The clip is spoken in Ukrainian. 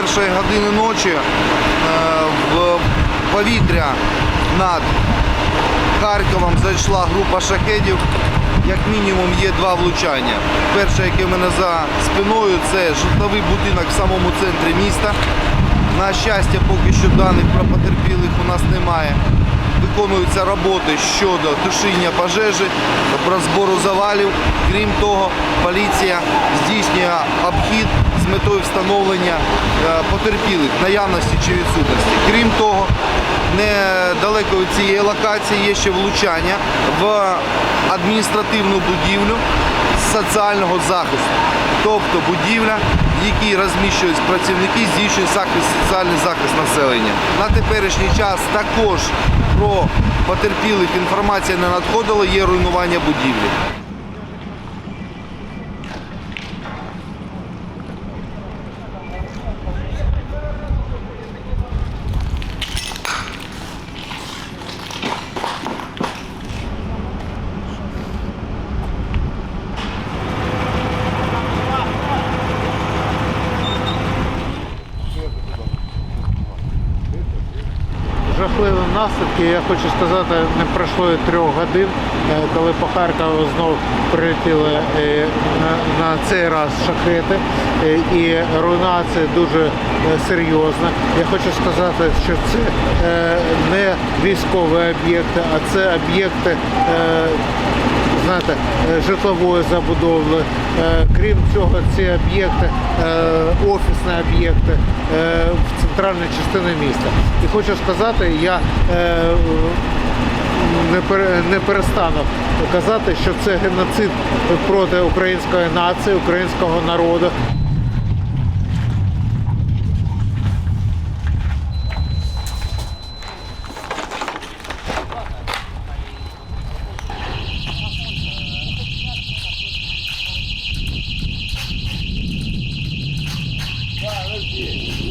першої години ночі е, в повітря над Харковом зайшла група шахедів. Як мінімум є два влучання. Перше, яке в мене за спиною, це житловий будинок в самому центрі міста. На щастя, поки що даних про потерпілих у нас немає. Виконуються роботи щодо тушіння пожежі, розбору завалів. Крім того, поліція здійснює обхід метою встановлення е, потерпілих, наявності чи відсутності. Крім того, недалеко від цієї локації є ще влучання в адміністративну будівлю соціального захисту. Тобто будівля, в якій розміщують працівники, здійснюють захист, соціальний захист населення. На теперішній час також про потерпілих інформація не надходила, є руйнування будівлі. Жахливі наслідки. Я хочу сказати, не пройшло і трьох годин, е, коли по Харкову знов прилетіли е, на, цей раз шахети, е, і руйнація дуже серйозна. Я хочу сказати, що це не військові об'єкти, а це об'єкти. Знаєте, е, житлової забудови. Е, Крім цього, ці об'єкти, е, офісні об'єкти в центральній частині міста. І хочу сказати, я не перестану казати, що це геноцид проти української нації, українського народу. fazer.